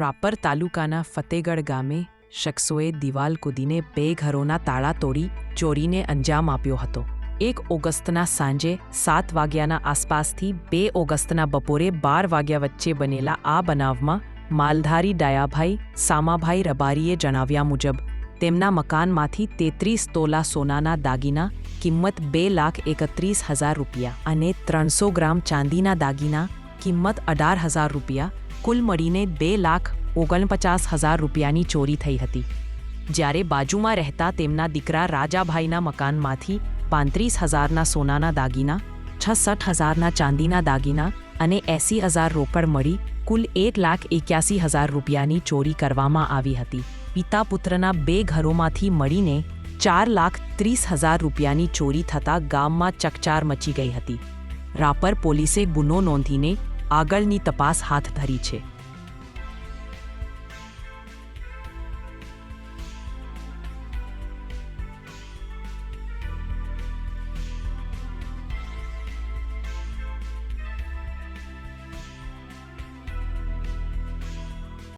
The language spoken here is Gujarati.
રાપર તાલુકાના ફતેગઢ ગામે શખ્સોએ દિવાલ કૂદીને બે ઘરોના તાળા તોડી ચોરીને અંજામ આપ્યો હતો. એક ઓગસ્ટના સાંજે સાત વાગ્યાના આસપાસથી બે ઓગસ્ટના બપોરે બાર વાગ્યા વચ્ચે બનેલા આ બનાવમાં માલધારી ડાયાભાઈ સામાભાઈ રબારીએ જણાવ્યા મુજબ, તેમના મકાનમાંથી તેત્રીસ તોલા સોનાના દાગીના, કિંમત બે લાખ એકત્રીસ હજાર રૂપિયા અને ત્રણસો ગ્રામ ચાંદીના દાગીના, કિંમત અઢાર હજાર રૂપિયા કુલ મળીને બે લાખ ઓગણપચાસ હજાર રૂપિયાની ચોરી થઈ હતી. જ્યારે બાજુમાં રહેતા તેમના દીકરા રાજાભાઈના મકાનમાંથી પાંત્રીસ હજારના સોનાના દાગીના, છસઠ હજારના ચાંદીના દાગીના અને એંસી હજાર રોકડ મળી કુલ એક લાખ એક્યાસી હજાર રૂપિયાની ચોરી કરવામાં આવી હતી. પિતા પુત્રના બે ઘરોમાંથી મળીને ચાર લાખ ત્રીસ હજાર રૂપિયાની ચોરી થતાં ગામમાં ચકચાર મચી ગઈ હતી. રાપર પોલીસે ગુનો નોંધીને આગળની તપાસ હાથ ધરી છે.